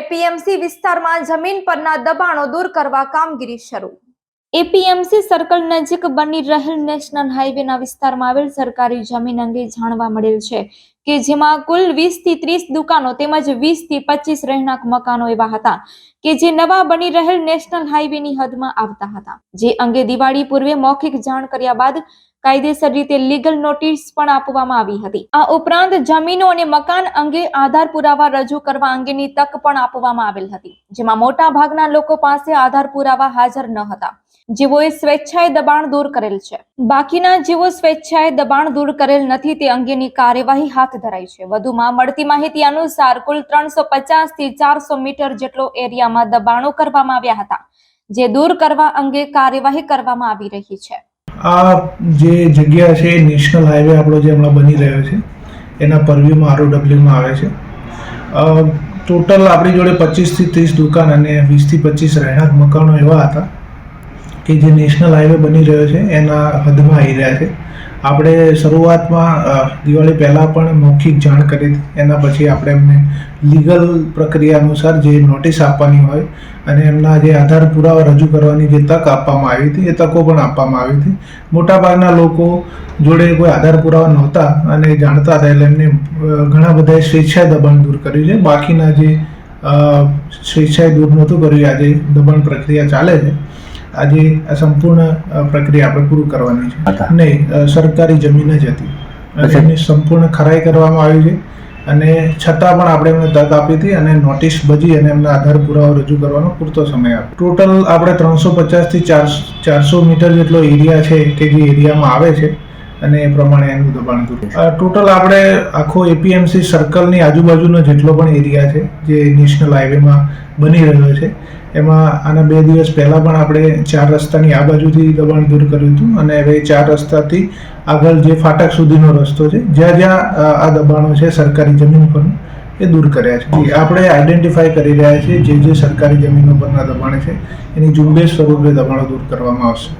APMC વિસ્તારમાં જમીન પરના દબાણો દૂર કરવા કામગીરી શરૂ. એપીએમસી સર્કલ નજીક બની રહેલ નેશનલ હાઈવેના વિસ્તારમાં આવેલ સરકારી જમીન અંગે જાણવા મળેલ છે કે જેમાં કુલ વીસથી ત્રીસ દુકાનો તેમજ વીસથી પચીસ રહેણાંક મકાનો એવા હતા કે જે નવા બની રહેલ નેશનલ હાઈવેની હદમાં આવતા હતા. જે અંગે દિવાળી પૂર્વે મૌખિક જાણ કર્યા બાદ કાયદેસર રીતે લીગલ નોટિસ પણ આપવામાં આવી હતી. આ ઉપરાંત જમીનો અને મકાન અંગે આધાર પુરાવા રજૂ કરવા અંગેની તક પણ આપવામાં આવેલ હતી, જેમાં મોટા ભાગના લોકો પાસે આધાર પુરાવા હાજર ન હતા. જેઓએ સ્વેચ્છાએ દબાણ દૂર કરેલ છે. બાકીના જેઓ સ્વેચ્છાએ દબાણ દૂર કરેલ નથી તે અંગેની કાર્યવાહી હાથ ધરાઈ છે. વધુમાં મળતી માહિતી અનુસાર કુલ ત્રણસો પચાસથી ચારસો મીટર જેટલો એરિયામાં દબાણો કરવામાં આવ્યા હતા, જે દૂર કરવા અંગે કાર્યવાહી કરવામાં આવી રહી છે. આ જે જગ્યા છે એ નેશનલ હાઈવે આપણો જે હમણાં બની રહ્યો છે, એના પરવ્યુમાં આરઓડબ્લ્યુમાં આવે છે. ટોટલ આપણી જોડે પચીસથી ત્રીસ દુકાન અને વીસથી પચીસ રહેણાંક મકાનો એવા હતા. કે જે નેશનલ હાઈવે બની રહ્યો છે, એના હદમાં આવી રહ્યા છે. આપણે શરૂઆતમાં દિવાળી પહેલાં પણ મૌખિક જાણ કરી એના પછી આપણે એમને લીગલ પ્રક્રિયા અનુસાર જે નોટિસ આપવાની હોય અને એમના જે આધાર પુરાવા રજૂ કરવાની જે તક આપવામાં આવી હતી, એ તકો પણ આપવામાં આવી હતી. મોટાભાગના લોકો જોડે કોઈ આધાર પુરાવા નહોતા અને જાણતા હતા એટલે એમને ઘણા બધાએ સ્વેચ્છાએ દબાણ દૂર કર્યું છે. બાકીના જે સ્વેચ્છાએ દૂર નહોતું કર્યું, આજે દબાણ પ્રક્રિયા ચાલે છે. આજે આ સંપૂર્ણ પ્રક્રિયા આપણે પૂરું કરવાની છે. નહીં સરકારી જમીન જ હતી. એની સંપૂર્ણ ખરાઈ કરવામાં આવી છે. અને છતાં પણ આપણે એમને તક આપી હતી અને નોટિસ બજી અને એમના આધાર પુરાવા રજૂ કરવાનો પૂરતો સમય આપ્યો. ટોટલ આપણે ત્રણસો પચાસથી ચારસો ચારસો મીટર જેટલો એરિયા છે કે જે એરિયામાં આવે છે અને એ પ્રમાણે એનું દબાણ દૂર ટોટલ આપણે આખો એપીએમસી સર્કલની આજુબાજુનો જેટલો પણ એરિયા છે, જે નેશનલ હાઈવેમાં બની રહ્યો છે, એમાં આના બે દિવસ પહેલાં પણ આપણે ચાર રસ્તાની આ બાજુથી દબાણ દૂર કર્યું હતું અને હવે ચાર રસ્તાથી આગળ જે ફાટક સુધીનો રસ્તો છે, જ્યાં જ્યાં આ દબાણો છે સરકારી જમીન પર, એ દૂર કર્યા છે. આપણે આઈડેન્ટિફાઈ કરી રહ્યા છીએ જે જે સરકારી જમીનો પરના દબાણ છે, એની ઝુંબેશ સ્વરૂપે દબાણો દૂર કરવામાં આવશે.